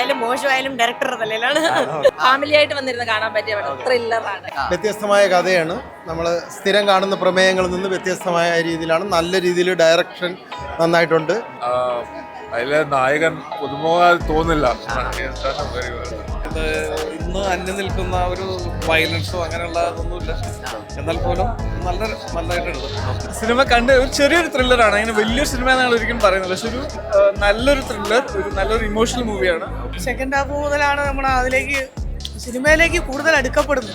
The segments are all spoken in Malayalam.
നല്ലതായാലും മോശമായാലും ഡയറക്ടറുടെ തലയിലാണ് ഫാമിലി ആയിട്ട് വന്നിരുന്ന് കാണാൻ പറ്റിയ പടം. ത്രില്ലറാണ് വ്യത്യസ്തമായ കഥയാണ്. നമ്മൾ സ്ഥിരം കാണുന്ന പ്രമേയങ്ങളിൽ നിന്ന് വ്യത്യസ്തമായ രീതിയിലാണ് നല്ല രീതിയിൽ ഡയറക്ഷൻ നന്നായിട്ടുണ്ട്. അതിലെ നായകൻ പുതുമുഖ തോന്നില്ല. ഇത് ഇന്ന് അന്യം നിൽക്കുന്ന ഒരു വയലൻസോ അങ്ങനെയുള്ള ഇതൊന്നുമില്ല എന്നാൽ പോലും നല്ല നല്ലതായിട്ടുണ്ട്. സിനിമ കണ്ട് ഒരു ചെറിയൊരു ത്രില്ലറാണ് അങ്ങനെ വലിയൊരു സിനിമ എന്നാണ് ഒരിക്കലും പറയുന്നത്. പക്ഷെ ഒരു നല്ലൊരു ത്രില്ലർ ഒരു നല്ലൊരു ഇമോഷണൽ മൂവിയാണ് സെക്കൻഡ് ഹാഫ് മുതലാണ് നമ്മൾ അതിലേക്ക് സിനിമയിലേക്ക് കൂടുതൽ അടുക്കപ്പെടുന്നു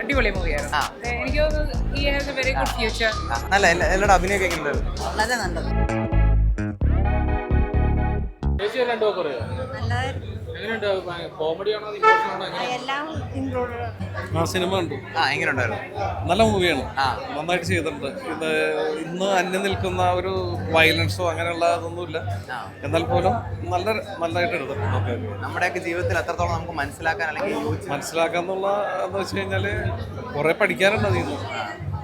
അടിപൊളി മൂവിയാണ് എനിക്ക് തോന്നുന്നു he has a very good future നല്ല എല്ലാ- എല്ലാവരുടെ അഭിനയൊക്കെ വളരെ നല്ലത്. എല്ലാം ഇൻക്ലൂഡഡ് ആ സിനിമ ഉണ്ട് ആ എങ്ങനെയുണ്ടായിരുന്നു? നല്ല മൂവിയാണ് നന്നായിട്ട് ചെയ്തിട്ടുണ്ട്. ഇത് ഇന്ന് അന്യം നിൽക്കുന്ന ഒരു വയലൻസോ അങ്ങനെയുള്ള ഇതൊന്നുമില്ല എന്നാൽ പോലും നല്ല നല്ലതായിട്ട് എടുത്തിട്ടുണ്ട് നമ്മുടെയൊക്കെ ജീവിതത്തിൽ എത്രത്തോളം നമുക്ക് മനസ്സിലാക്കാൻ അല്ലെങ്കിൽ മനസ്സിലാക്കാൻ എന്നുള്ള എന്ന് വെച്ച് കഴിഞ്ഞാൽ കുറെ പഠിക്കാനുണ്ട് അതിൽ നിന്ന്.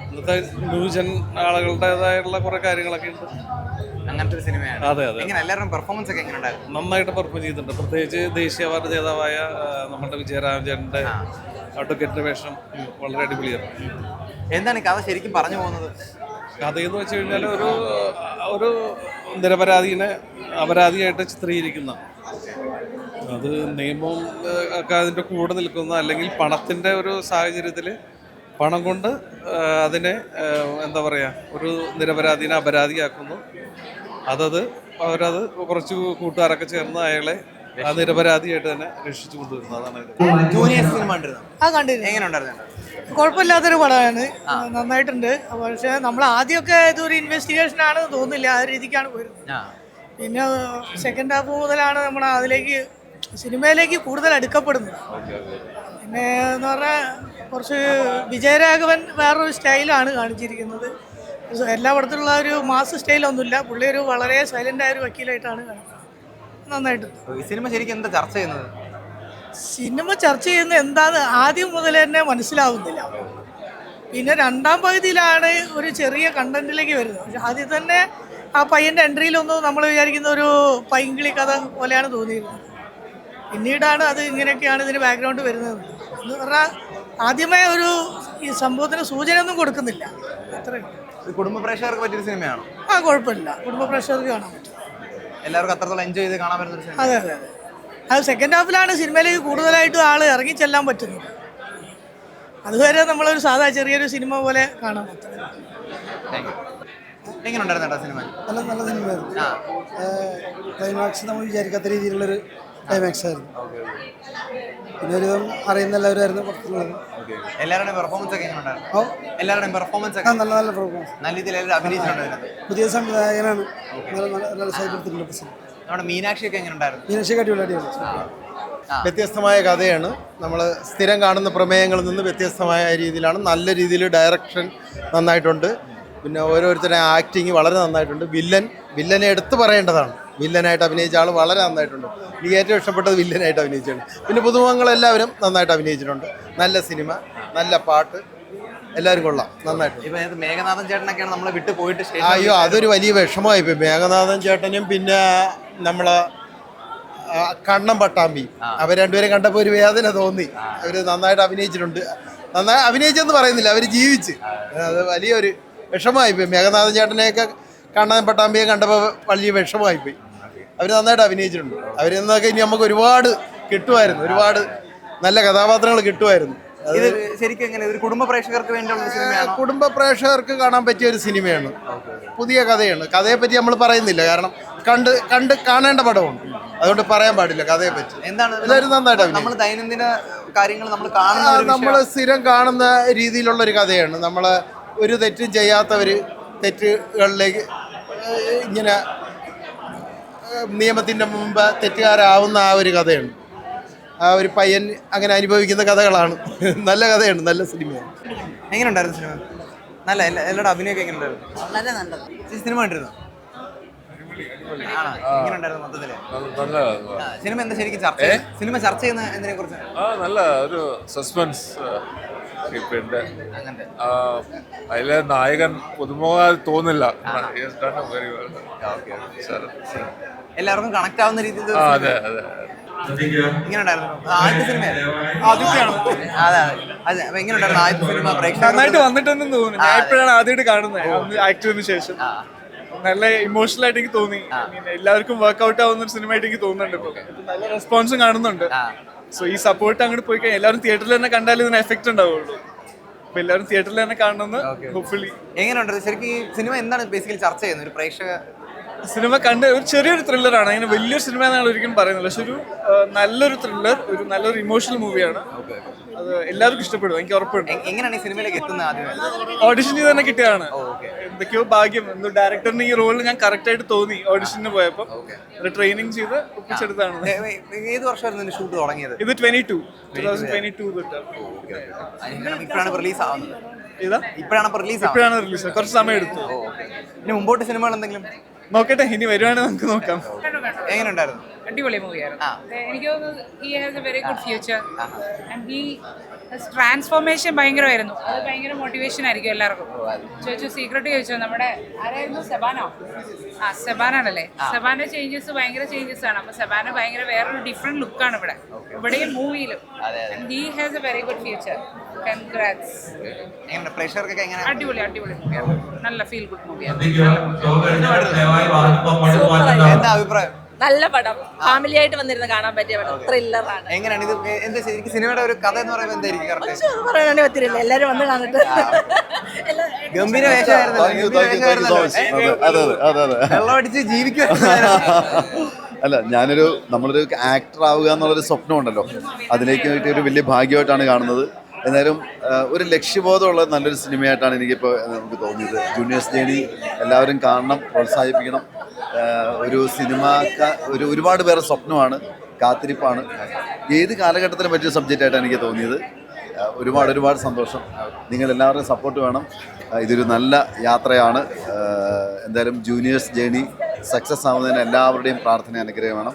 ഇന്നത്തെ ന്യൂജൻ ആളുകളുടേതായിട്ടുള്ള കുറെ കാര്യങ്ങളൊക്കെ ഉണ്ട്. അങ്ങനത്തെ ഒരു സിനിമയാണ്. അതെ അതെ. എങ്ങനെ എല്ലാവരും പെർഫോമൻസ് ഒക്കെ എങ്ങനെയുണ്ടായിരുന്നു നന്നായിട്ട് പെർഫോം ചെയ്തിട്ടുണ്ട്. പ്രത്യേകിച്ച് ദേശീയ അവാർഡ് ജേതാവായ നമ്മുടെ വിജയരാമചന്ദ്രന്റെ അഡ്വക്കേറ്റ് വേഷം വളരെ അടിപൊളിയാണ് എന്താണ് കഥ ശരിക്കും പറഞ്ഞു പോകുന്നത്? കഥയെന്ന് വെച്ച് കഴിഞ്ഞാൽ ഒരു ഒരു നിരപരാധീനെ അപരാധിയായിട്ട് ചിത്രീകരിക്കുന്ന അത് നിയമവും ഒക്കെ അതിന്റെ കൂടെ നിൽക്കുന്ന അല്ലെങ്കിൽ പണത്തിന്റെ ഒരു സാഹചര്യത്തിൽ പണം കൊണ്ട് അതിനെ എന്താ പറയുക ഒരു നിരപരാധീനെ അപരാധിയാക്കുന്നു. അതത് അവരത് കുറച്ച് കൂട്ടുകാരൊക്കെ ചേർന്ന് അയാളെ ആ നിരപരാധിയായിട്ട് തന്നെ രക്ഷിച്ചു കൊണ്ടുവരുന്നത് അതാണ് ജൂനിയർ സിനിമ കണ്ടിരുന്നു? ആ കണ്ടിരുന്നു. എങ്ങനെയുണ്ടായിരുന്നു? കുഴപ്പമില്ലാത്തൊരു പടമാണ്. നന്നായിട്ടുണ്ട്. പക്ഷേ നമ്മൾ ആദ്യമൊക്കെ ഇതൊരു ഇൻവെസ്റ്റിഗേഷൻ ആണെന്ന് തോന്നില്ല ആ രീതിക്കാണ് പോയിരുന്നത്. പിന്നെ സെക്കൻഡ് ഹാഫ് മുതലാണ് നമ്മൾ അതിലേക്ക് സിനിമയിലേക്ക് കൂടുതൽ അടുക്കപ്പെടുന്നത്. പിന്നെ എന്ന് പറഞ്ഞാൽ കുറച്ച് വിജയരാഘവൻ വേറൊരു സ്റ്റൈലാണ് കാണിച്ചിരിക്കുന്നത്. എല്ലാ പടത്തിലുള്ള ഒരു മാസ് സ്റ്റൈലൊന്നുമില്ല. പുള്ളി ഒരു വളരെ സൈലന്റ് ആയ ഒരു വക്കീലായിട്ടാണ് നന്നായിട്ട്. നന്നായിട്ടുണ്ട് ഈ സിനിമ ശരിക്കും എന്താ ചർച്ച ചെയ്യുന്നത്? സിനിമ ചർച്ച ചെയ്യുന്ന എന്താന്ന് ആദ്യം മുതൽ തന്നെ മനസ്സിലാവുന്നില്ല. പിന്നെ രണ്ടാം പകുതിയിലാണ് ഒരു ചെറിയ കണ്ടന്റിലേക്ക് വരുന്നത്. പക്ഷെ ആദ്യം തന്നെ ആ പയ്യന്റെ എൻട്രിയിലൊന്നും നമ്മൾ വിചാരിക്കുന്ന ഒരു പൈങ്കിളി കഥ പോലെയാണ് തോന്നിയിരുന്നത്. പിന്നീടാണ് അത് ഇങ്ങനെയൊക്കെയാണ് ഇതിന് ബാക്ക്ഗ്രൗണ്ട് വരുന്നത്. എന്ന് പറഞ്ഞാൽ ആദ്യമേ ഒരു ഈ സംഭവത്തിന് സൂചന ഒന്നും കൊടുക്കുന്നില്ല. അത്രയും ഇത് കുടുംബ പ്രേക്ഷകർക്ക് പറ്റിയൊരു സിനിമയാണോ? ആ കുഴപ്പമില്ല. കുടുംബ പ്രേക്ഷകർക്ക് കാണാൻ പറ്റും. എല്ലാവർക്കും അത്രത്തോളം എൻജോയ് ചെയ്ത് കാണാൻ പറ്റുന്ന ഒരു സിനിമ അതെ അതെ അതെ. അത് സെക്കൻഡ് ഹാഫിലാണ് സിനിമയിലേക്ക് കൂടുതലായിട്ടും ആൾ ഇറങ്ങി ചെല്ലാൻ പറ്റുന്നത്. അതുവരെ നമ്മളൊരു സാധാ ചെറിയൊരു സിനിമ പോലെ കാണാൻ പറ്റും എങ്ങനെ യു സിനിമ? നല്ല നല്ല സിനിമയായിരുന്നു. ആ. ക്ലൈമാക്സ് നമ്മൾ വിചാരിക്കാത്ത രീതിയിലുള്ളൊരു ക്ലൈമാക്സ് ആയിരുന്നു. പിന്നെ ഒരു അറിയുന്ന എല്ലാവരുമായിരുന്നു പുറത്തുള്ളത് എല്ലാവരുടെയും പെർഫോമൻസ് ഒക്കെ എങ്ങനെയുണ്ടായിരുന്നു ഓ. എല്ലാവരുടെയും പെർഫോമൻസ് ആ ഒക്കെ നല്ല നല്ല പ്രോഗ്രാംസ് നല്ല രീതിയിൽ എല്ലാവരും പുതിയ സംവിധായകനാണ്. നല്ല നല്ല നല്ല സൈഡിലെടുത്തിട്ടുണ്ട് പ്രശ്നം നമ്മുടെ മീനാക്ഷി ഒക്കെ എങ്ങനെയുണ്ടായിരുന്നു? മീനാക്ഷി വ്യത്യസ്തമായ കഥയാണ്. നമ്മൾ സ്ഥിരം കാണുന്ന പ്രമേയങ്ങളിൽ നിന്ന് വ്യത്യസ്തമായ രീതിയിലാണ്. നല്ല രീതിയിൽ ഡയറക്ഷൻ നന്നായിട്ടുണ്ട്. പിന്നെ ഓരോരുത്തരുടെ ആക്ടിങ് വളരെ നന്നായിട്ടുണ്ട്. വില്ലൻ വില്ലനെ എടുത്തു പറയേണ്ടതാണ്. വില്ലനായിട്ട് അഭിനയിച്ച ആൾ വളരെ നന്നായിട്ടുണ്ട്. എനിക്ക് ഏറ്റവും ഇഷ്ടപ്പെട്ടത് വില്ലനായിട്ട് അഭിനയിച്ചിട്ടുണ്ട് പിന്നെ പുതുമുഖങ്ങളെല്ലാവരും നന്നായിട്ട് അഭിനയിച്ചിട്ടുണ്ട്. നല്ല സിനിമ നല്ല പാട്ട്. എല്ലാവരും കൊള്ളാം. നന്നായിട്ട് ഇപ്പൊ ഇതിനകത്ത് മേഘനാഥൻ ചേട്ടനൊക്കെയാണ് നമ്മളെ വിട്ട് പോയിട്ട് അയ്യോ അതൊരു വലിയ വിഷമമായി പോയി മേഘനാഥൻ ചേട്ടനും പിന്നെ നമ്മളെ കണ്ണം പട്ടാമ്പി. അവർ രണ്ടുപേരും കണ്ടപ്പോൾ ഒരു വേദന തോന്നി. അവർ നന്നായിട്ട് അഭിനയിച്ചിട്ടുണ്ട്. നന്നായി അഭിനയിച്ചെന്ന് പറയുന്നില്ല അവർ ജീവിച്ച്. അത് വലിയൊരു വിഷമമായി പോയി. മേഘനാഥൻ ചേട്ടനെയൊക്കെ കണ്ണൻ പട്ടാമ്പിയെ കണ്ടപ്പോൾ വലിയ വിഷമമായി പോയി. അവർ നന്നായിട്ട് അഭിനയിച്ചിട്ടുണ്ട്. അവരിൽ നിന്നൊക്കെ ഇനി നമുക്ക് ഒരുപാട് കിട്ടുമായിരുന്നു. ഒരുപാട് നല്ല കഥാപാത്രങ്ങൾ കിട്ടുമായിരുന്നു. ഇത് ശരിക്കും എങ്ങനെ? ഒരു കുടുംബ പ്രേക്ഷകർക്ക് വേണ്ടിയുള്ള സിനിമയാണോ? കുടുംബ പ്രേക്ഷകർക്ക് കാണാൻ പറ്റിയ ഒരു സിനിമയാണ്. പുതിയ കഥയാണ്. കഥയെ പറ്റി നമ്മൾ പറയുന്നില്ല. കാരണം കണ്ട് കണ്ട് കാണേണ്ട പടമാണ്. അതുകൊണ്ട് പറയാൻ പാടില്ല കഥയെ പറ്റി എന്താണ് എല്ലാവരും നന്നായിട്ട് നമ്മൾ ദൈനംദിന കാര്യങ്ങൾ നമ്മൾ കാണുന്ന നമ്മൾ സ്ഥിരം കാണുന്ന രീതിയിലുള്ള ഒരു കഥയാണ്. നമ്മൾ ഒരു തെറ്റും ചെയ്യാത്തവർ തെറ്റുകളിലേക്ക് ഇങ്ങനെ നിയമത്തിന്റെ മുമ്പ് തെറ്റുകാരാവുന്ന ആ ഒരു കഥയാണ്. ആ ഒരു പയ്യൻ അങ്ങനെ അനുഭവിക്കുന്ന കഥകളാണ്. നല്ല കഥയാണ് നല്ല സിനിമയാണ്. എങ്ങനെയുണ്ടായിരുന്നു സിനിമ? നല്ല എല്ലാ- എല്ലാവരുടെ അഭിനയൊക്കെ എങ്ങനെയുണ്ടായിരുന്നു? വളരെ നല്ലത്. സിനിമ കണ്ടിരുന്നു? സിനിമ. എന്താ ശരിക്കും ചർച്ച സിനിമ ചർച്ച ചെയ്യുന്ന എന്തിനെ കുറിച്ച്? ആ നല്ല ഒരു സസ്പെൻസ് ഇപ്പുണ്ട് അതിലെ നായകൻ പുതുമുഖ തോന്നില്ല. വെരി വെൽ എല്ലാവർക്കും കണക്ട് ആവുന്ന രീതിയിൽ ആ അതെ അതെ ഇങ്ങനെ ഉണ്ടായിരുന്നു. ആദ്യത്തെ സിനിമ ആദ്യത്തെയാണ് അതെ അതെ. അപ്പൊ എങ്ങനെ ഉണ്ടായിരുന്നു. ആദ്യത്തെ സിനിമ നന്നായിട്ട് വന്നിട്ടെന്ന് തോന്നുന്നു. ഞാൻ ഇപ്പോഴാണ് ആദ്യമായിട്ട് കാണുന്നത്. ശേഷം. നല്ല ഇമോഷണൽ ആയിട്ട് എനിക്ക് തോന്നി. I mean, എല്ലാവർക്കും വർക്ക്ഔട്ട് ആവുന്ന ഒരു സിനിമ ആയിട്ട് എനിക്ക് തോന്നുന്നുണ്ട് ഇപ്പൊ. ഇപ്പൊ നല്ല റെസ്പോൺസും കാണുന്നുണ്ട്. സോ ഈ സപ്പോർട്ട് അങ്ങോട്ട് പോയി കഴിഞ്ഞാൽ എല്ലാവരും തിയേറ്ററിൽ തന്നെ കണ്ടാൽ ഇതിന് എഫക്ട് ഉണ്ടാവുള്ളൂ. അപ്പൊ എല്ലാവരും തിയേറ്ററിൽ തന്നെ കാണണമെന്ന് ഹോപ്പ്ഫുള്ളി എങ്ങനെയുണ്ട്? ശരിക്കും ഈ സിനിമ എന്താണ് ബേസിക്കലി ചർച്ച ചെയ്യുന്നത്? ഒരു പ്രേക്ഷക സിനിമ കണ്ട് ഒരു ചെറിയൊരു ത്രില്ലറാണ്. അങ്ങനെ വലിയൊരു സിനിമ എന്നാണ് ഒരിക്കലും പറയുന്നില്ല പക്ഷെ ഒരു നല്ലൊരു ത്രില്ലർ ഒരു നല്ലൊരു ഇമോഷണൽ മൂവിയാണ് അത് എല്ലാവർക്കും ഇഷ്ടപ്പെടും. എനിക്ക് ഉറപ്പുണ്ട്. എങ്ങനെയാണ് ഈ സിനിമയിലേക്ക് എത്തുന്നത് ഓഡിഷൻ ചെയ്ത് തന്നെ കിട്ടിയതാണ്. എന്തൊക്കെയോ ഭാഗ്യം. എന്തോ ഡയറക്ടറിന് ഈ റോളിൽ ഞാൻ കറക്റ്റ് ആയിട്ട് തോന്നി ഓഡിഷന് പോയപ്പോൾ ട്രെയിനിങ് ചെയ്ത് ഒപ്പിച്ചെടുത്താണ് ഏത് വർഷമായിരുന്നു ഷൂട്ട് തുടങ്ങിയത്? ഇത് twenty two two thousand twenty two തൊട്ട് റിലീസ് ആവുന്നത്? ഇതാ ഇപ്പോഴാണ് റിലീസ് ആവുന്നത്? ഇപ്പോഴാണ് റിലീസ് കുറച്ച് സമയം എടുത്തു ഇനി മുമ്പോട്ട് സിനിമകൾ എന്തെങ്കിലും? നോക്കട്ടെ ഇനി വരുവാണെങ്കിൽ നമുക്ക് നോക്കാം. എങ്ങനെയുണ്ടായിരുന്നു? അടിപൊളി മൂവിയായിരുന്നു. ആ. എനിക്ക് തോന്നുന്നു he has a very good future and he transformation ഭയങ്കരമായിരുന്നു. അത് ഭയങ്കര മോട്ടിവേഷൻ ആയിരിക്കും എല്ലാവർക്കും. ചോദിച്ചു സീക്രട്ട് ചോദിച്ചു നമ്മുടെ ആരായിരുന്നു? സെബാനോ? ആ സെബാനാണല്ലേ? സെബാന്റെ ചേഞ്ചസ് ഭയങ്കര ചേഞ്ചസ് ആണ്. അപ്പൊ സെബാന ഭയങ്കര വേറൊരു ഡിഫറെന്റ് ലുക്കാണ് ഇവിടെ. ഇവിടെയും മൂവിയിലും he has a very good future congrats എങ്ങനെ പ്രേക്ഷകർക്കൊക്കെ എങ്ങനെ? അടിപൊളി അടിപൊളി. മൂവിയാണ് നല്ല ഫീൽ ഗുഡ് മൂവിയാണ് എന്താ അഭിപ്രായം? നല്ല പടം. ഫാമിലി ആയിട്ട് വന്നിരുന്ന് കാണാൻ പറ്റിയ പടം. ത്രില്ലറാണ് എങ്ങനെയാണ് ഇത്? എന്താ ശരിക്കും സിനിമയുടെ ഒരു കഥ എന്ന് പറയുമ്പോൾ എന്തായിരിക്കും പറയാനേ പറ്റില്ല എല്ലാരും വന്ന് കാണട്ടെ. ഗംഭീര വേഷമായിരുന്നു. ജീവിക്കുക അല്ല ഞാനൊരു നമ്മളൊരു ആക്ടർ ആവുക എന്നുള്ളൊരു സ്വപ്നം ഉണ്ടല്ലോ അതിലേക്ക് ഒരു വലിയ ഭാഗ്യമായിട്ടാണ് കാണുന്നത്. എന്നാലും ഒരു ലക്ഷ്യബോധമുള്ള നല്ലൊരു സിനിമയായിട്ടാണ് എനിക്കിപ്പോൾ നമുക്ക് തോന്നിയത്. ജൂനിയേഴ്സ് ജേണി എല്ലാവരും കാണണം പ്രോത്സാഹിപ്പിക്കണം. ഒരു സിനിമ ഒരു ഒരുപാട് പേരെ സ്വപ്നമാണ് കാത്തിരിപ്പാണ്. ഏത് കാലഘട്ടത്തിനും പറ്റിയ സബ്ജക്റ്റായിട്ടാണ് എനിക്ക് തോന്നിയത്. ഒരുപാട് ഒരുപാട് സന്തോഷം. നിങ്ങൾ എല്ലാവരുടെയും സപ്പോർട്ട് വേണം ഇതൊരു നല്ല യാത്രയാണ്. എന്തായാലും ജൂനിയേഴ്സ് ജേണി സക്സസ് ആവുന്നതിന് എല്ലാവരുടെയും പ്രാർത്ഥന അനുഗ്രഹം വേണം.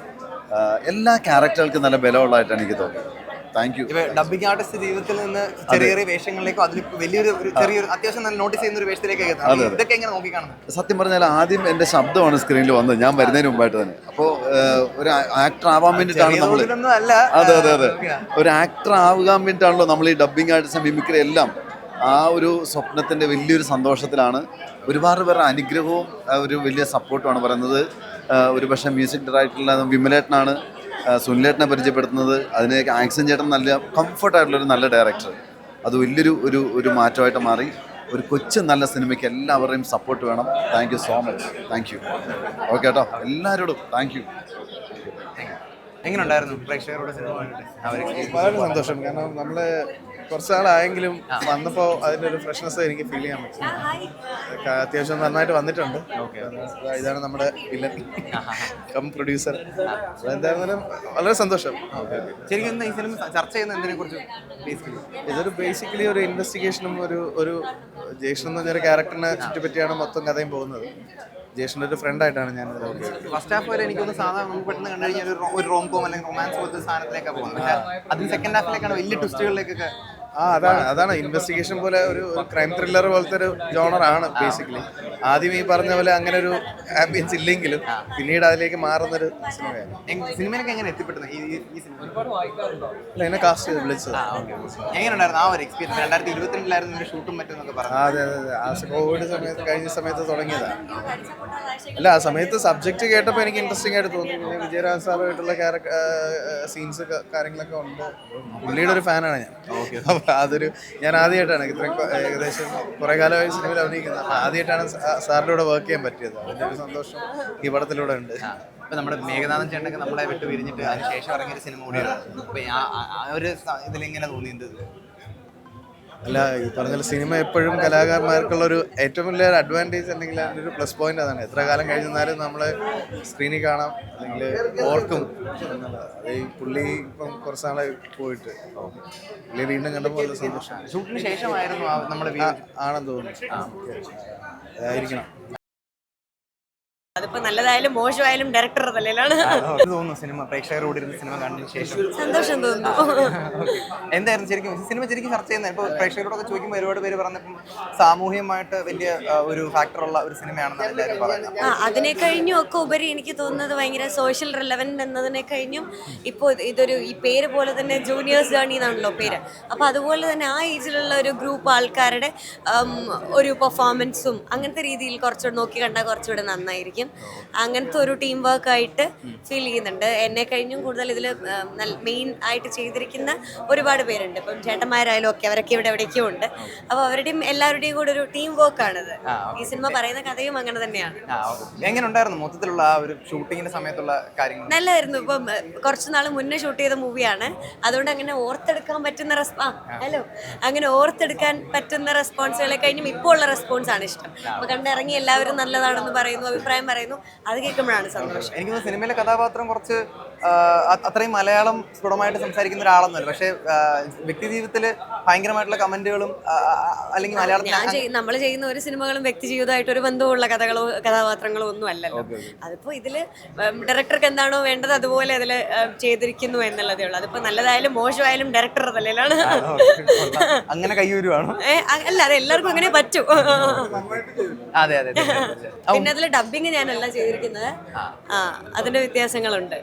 എല്ലാ ക്യാരക്ടറുകൾക്കും നല്ല ബലമുള്ളതായിട്ടാണ് എനിക്ക് തോന്നുന്നത് താങ്ക് യു ഡബിങ് ആർട്ടിസ്റ്റ് ജീവിതത്തിൽ നിന്ന് ചെറിയ ചെറിയ വേഷങ്ങളിലേക്കോ അതിൽ വലിയൊരു ഒരു ചെറിയൊരു അത്യാവശ്യം നല്ല നോട്ടീസ് ചെയ്യുന്ന ഒരു വേഷത്തിലേക്ക് ഇതൊക്കെ എങ്ങനെ നോക്കി കാണുന്നത്? സത്യം പറഞ്ഞാൽ ആദ്യം എന്റെ ശബ്ദമാണ് സ്ക്രീനിൽ വന്നത്. ഞാൻ വരുന്നതിന് മുമ്പായിട്ട് തന്നെ. അപ്പോൾ ഒരു ആക്ടർ ആവാൻ വേണ്ടിയിട്ടാണ് നമ്മൾ അതെ അതെ അതെ. ഒരു ആക്ടർ ആവാൻ വേണ്ടിയിട്ടാണല്ലോ നമ്മൾ ഈ ഡബിങ് ആർട്ടിസ്റ്റ് മിമിക്രി എല്ലാം. ആ ഒരു സ്വപ്നത്തിന്റെ വലിയൊരു സന്തോഷത്തിലാണ്. ഒരുപാട് പേരുടെ അനുഗ്രഹവും ഒരു വലിയ സപ്പോർട്ടുമാണ് പറയുന്നത്. ഒരുപക്ഷെ ഒരു പക്ഷേ മ്യൂസിക് ഡയറക്ടറിൽ വിമലേട്ടനാണ്. സുനിലേട്ടനെ പരിചയപ്പെടുത്തുന്നത്. അതിന് ആക്സൻ ചേട്ടൻ നല്ല കംഫർട്ടായിട്ടുള്ളൊരു നല്ല ഡയറക്ടർ അത് വലിയൊരു ഒരു ഒരു മാറ്റമായിട്ട് മാറി. ഒരു കൊച്ചു നല്ല സിനിമയ്ക്ക് എല്ലാവരുടെയും സപ്പോർട്ട് വേണം. Thank you so much thank you okay കേട്ടോ. എല്ലാവരോടും താങ്ക് യു എങ്ങനെ ഉണ്ടായിരുന്നു പ്രേക്ഷകരുടെ സിനിമ വളരെ സന്തോഷം. കാരണം നമ്മൾ കുറച്ച് നാളായെങ്കിലും അതിന്റെ ഒരു ഫ്രഷ്നെസ് എനിക്ക് ഫീൽ ചെയ്യാൻ പറ്റും. അത്യാവശ്യം നന്നായിട്ട് വന്നിട്ടുണ്ട്. ഇതാ- ഇതാണ് നമ്മുടെ വില്ലൻ കം പ്രൊഡ്യൂസർ എന്തായിരുന്നാലും വളരെ സന്തോഷം. ശരിക്കും ഈ സിനിമ ചർച്ച ചെയ്യുന്ന എന്തിനെ കുറിച്ച് ബേസിക്കലി ഇതൊരു ബേസിക്കലി ഒരു ഇൻവെസ്റ്റിഗേഷനും ഒരു ഒരു ജേഷൻ എന്ന് പറഞ്ഞൊരു ക്യാരക്ടറിനെ ചുറ്റിപ്പറ്റിയാണ് മൊത്തം കഥയും പോകുന്നത്. ജേഷന്റെ ഒരു ഫ്രണ്ടായിട്ടാണ് ഞാൻ ഫസ്റ്റ് ഹാഫ് വരെ എനിക്കൊന്ന് സാധാരണ നമുക്ക് പെട്ടെന്ന് കണ്ടു കഴിഞ്ഞാൽ ഒരു റോ- ഒരു റോം കോം അല്ലെങ്കിൽ റൊമാൻസ് പോലത്തെ സാധനത്തിലേക്കാണ് പോകുന്നത്. പക്ഷേ അതിന് സെക്കൻഡ് ഹാഫിലേക്കാണ് വലിയ ട്വിസ്റ്റുകളിലേക്കൊക്കെ ആ അതാണ് അതാണ് ഇൻവെസ്റ്റിഗേഷൻ പോലെ ഒരു ക്രൈം ത്രില്ലർ പോലത്തെ ഒരു ജോണറാണ് ബേസിക്കലി ആദ്യം ഈ പറഞ്ഞ പോലെ അങ്ങനെ ഒരു ആംബിയൻസ് ഇല്ലെങ്കിലും പിന്നീട് അതിലേക്ക് മാറുന്നൊരു സിനിമയാണ്. സിനിമയൊക്കെ സിനിമയിലൊക്കെ എങ്ങനെ എത്തിപ്പെടുന്നത് ഈ സിനിമ? അല്ല എന്നെ കാസ്റ്റ് ചെയ്ത് വിളിച്ചത്. എങ്ങനെ ഉണ്ടായിരുന്നു ആ ഒരു എക്സ്പീരിയൻസ് രണ്ടായിരത്തി ഇരുപത്തിരണ്ടിലായിരുന്നു ഇതിന്റെ ഷൂട്ടും മറ്റൊന്നൊക്കെ പറഞ്ഞു അതെ അതെ അതെ. ആ കോവിഡ് സമയത്ത് കഴിഞ്ഞ സമയത്ത് തുടങ്ങിയതാണ് അല്ല ആ സമയത്ത് സബ്ജക്റ്റ് കേട്ടപ്പോൾ എനിക്ക് ഇൻട്രസ്റ്റിംഗ് ആയിട്ട് തോന്നി. പിന്നെ വിജയരാജ് സാറുമായിട്ടുള്ള ക്യാരക്ടർ സീൻസ് കാര്യങ്ങളൊക്കെ ഉണ്ട്. പുള്ളിയുടെ ഒരു ഫാനാണ് ഞാൻ. അതൊരു ഞാൻ ആദ്യമായിട്ടാണ് ഇത്രയും ഏകദേശം കുറേ കാലമായി സിനിമയിൽ അഭിനയിക്കുന്നത്. അപ്പം ആദ്യമായിട്ടാണ് സാറിലൂടെ വർക്ക് ചെയ്യാൻ പറ്റിയത്. അതിന്റെ ഒരു സന്തോഷം ഈ പടത്തിലൂടെ ഉണ്ട്. ഇപ്പൊ നമ്മുടെ മേഘനാഥൻ ചേട്ടനൊക്കെ നമ്മളെ വിട്ട് പിരിഞ്ഞിട്ട് അതിന് ശേഷം ഇറങ്ങിയൊരു സിനിമ കൂടിയാണ്. അപ്പം ആ- ഒരു ഇതിലെങ്ങനെ തോന്നിയത് അല്ല ഈ പറഞ്ഞ സിനിമ എപ്പോഴും കലാകാരന്മാർക്കുള്ള ഒരു ഏറ്റവും വലിയ അഡ്വാന്റേജ് അല്ലെങ്കിൽ അതിന്റെ ഒരു പ്ലസ് പോയിന്റ് അതാണ്. എത്ര കാലം കഴിഞ്ഞാലും നമ്മൾ സ്ക്രീനിൽ കാണാം അല്ലെങ്കിൽ ഓർക്കും. എന്നുള്ളത് ഈ പുള്ളി ഇപ്പം കുറച്ച് നാളെ പോയിട്ട്. പുള്ളി വീണ്ടും കണ്ടപ്പോൾ വളരെ സന്തോഷം. ഷൂട്ടിന് ശേഷമായിരുന്നു നമ്മുടെ ആണെന്ന് തോന്നുന്നു. ആയിരിക്കണം നല്ലതായാലും മോശമായാലും ഡയറക്ടർ തലയിലാണ് തോന്നുന്നു സിനിമ. പ്രേക്ഷകരോട് ഇരുന്ന് സിനിമ കണ്ടതിന് ശേഷം. സന്തോഷം തോന്നുന്നു. എന്തായിരുന്നു ശരിക്കും? സിനിമ ശരിക്കും ചർച്ച ചെയ്യുന്നത്? ഇപ്പോൾ പ്രേക്ഷകരോടൊക്കെ ചോദിക്കുമ്പോൾ ഒരുപാട് പേര് പറഞ്ഞപ്പം സാമൂഹ്യമായിട്ട് വലിയ ഒരു ഫാക്ടറുള്ള ഒരു സിനിമയാണെന്നാണ് എല്ലാവരും പറയുന്നത്. ആ അതിനെ കഴിഞ്ഞും ഒക്കെ ഉപരി എനിക്ക് തോന്നുന്നത് ഭയങ്കര സോഷ്യൽ റിലവന്റ് എന്നതിനെ കഴിഞ്ഞും ഇപ്പോൾ ഇതൊരു ഈ പേര് പോലെ തന്നെ ജൂനിയേഴ്സ് ജേണി എന്നാണല്ലോ പേര്. അപ്പോൾ അതുപോലെ തന്നെ ആ ഏജിലുള്ള ഒരു ഗ്രൂപ്പ് ആൾക്കാരുടെ ഒരു പെർഫോമൻസും അങ്ങനത്തെ രീതിയിൽ കുറച്ചുകൂടെ നോക്കി കണ്ടാൽ കുറച്ചുകൂടെ നന്നായിരിക്കും. അങ്ങനത്തെ ഒരു ടീം വർക്ക് ആയിട്ട് ഫീൽ ചെയ്യുന്നുണ്ട്. എന്നെ കഴിഞ്ഞും കൂടുതൽ ഇതിൽ മെയിൻ ആയിട്ട് ചെയ്തിരിക്കുന്ന ഒരുപാട് പേരുണ്ട്. ഇപ്പം ചേട്ടന്മാരായാലും ഒക്കെ അവരൊക്കെ ഇവിടെ എവിടേക്കും ഉണ്ട്. അപ്പോൾ അവരുടെയും എല്ലാവരുടെയും കൂടെ ഒരു ടീം വർക്കാണിത് ഈ സിനിമ പറയുന്ന കഥയും അങ്ങനെ തന്നെയാണ്. എങ്ങനെ ഉണ്ടായിരുന്നു മൊത്തത്തിലുള്ള ആ ഒരു ഷൂട്ടിങ്ങിന്റെ സമയത്തുള്ള കാര്യങ്ങൾ? നല്ലതായിരുന്നു ഇപ്പം കുറച്ച് നാൾ മുന്നേ ഷൂട്ട് ചെയ്ത മൂവിയാണ് അതുകൊണ്ട് അങ്ങനെ ഓർത്തെടുക്കാൻ പറ്റുന്ന റെസ്പോ ഹലോ അങ്ങനെ ഓർത്തെടുക്കാൻ പറ്റുന്ന റെസ്പോൺസുകളെ കഴിഞ്ഞും ഇപ്പോൾ ഉള്ള റെസ്പോൺസ് ആണ് ഇഷ്ടം. അപ്പൊ കണ്ടിറങ്ങി എല്ലാവരും നല്ലതാണെന്ന് പറയുന്നു അഭിപ്രായം പറയുന്നു. അത് കേൾക്കുമ്പോഴാണ് സന്തോഷം. എനിക്ക് സിനിമയിലെ കഥാപാത്രം കുറച്ച് അത്രയും മലയാളം സ്ഫുടമായിട്ട് സംസാരിക്കുന്ന ഒരാളൊന്നുമല്ല. പക്ഷേ വ്യക്തി ജീവിതത്തിൽ ഭയങ്കരമായിട്ടുള്ള കമന്റുകളും അല്ലെങ്കിൽ മലയാളത്തിൽ നമ്മൾ ചെയ്യുന്ന ഒരു സിനിമകളും വ്യക്തി ജീവിതമായിട്ട് ഒരു ബന്ധമുള്ള കഥകളോ കഥാപാത്രങ്ങളോ ഒന്നും അല്ലല്ലോ അതിപ്പോ ഇതിൽ ഡയറക്ടർക്ക് എന്താണോ വേണ്ടത് അതുപോലെ അതിൽ ചെയ്തിരിക്കുന്നു എന്നുള്ളതേ ഉള്ളൂ. അതിപ്പോ നല്ലതായാലും മോശമായാലും ഡയറക്ടർ തലയിലാണ് അങ്ങനെ കയ്യൂരുവാണോ അല്ല അത് എല്ലാവർക്കും അങ്ങനെ പറ്റൂ. അതെ അതെ. പിന്നെ അതിൽ ഡബിങ് ഞാനല്ല ചെയ്തിരിക്കുന്നത്. ആ അതിന്റെ വ്യത്യാസങ്ങളുണ്ട്.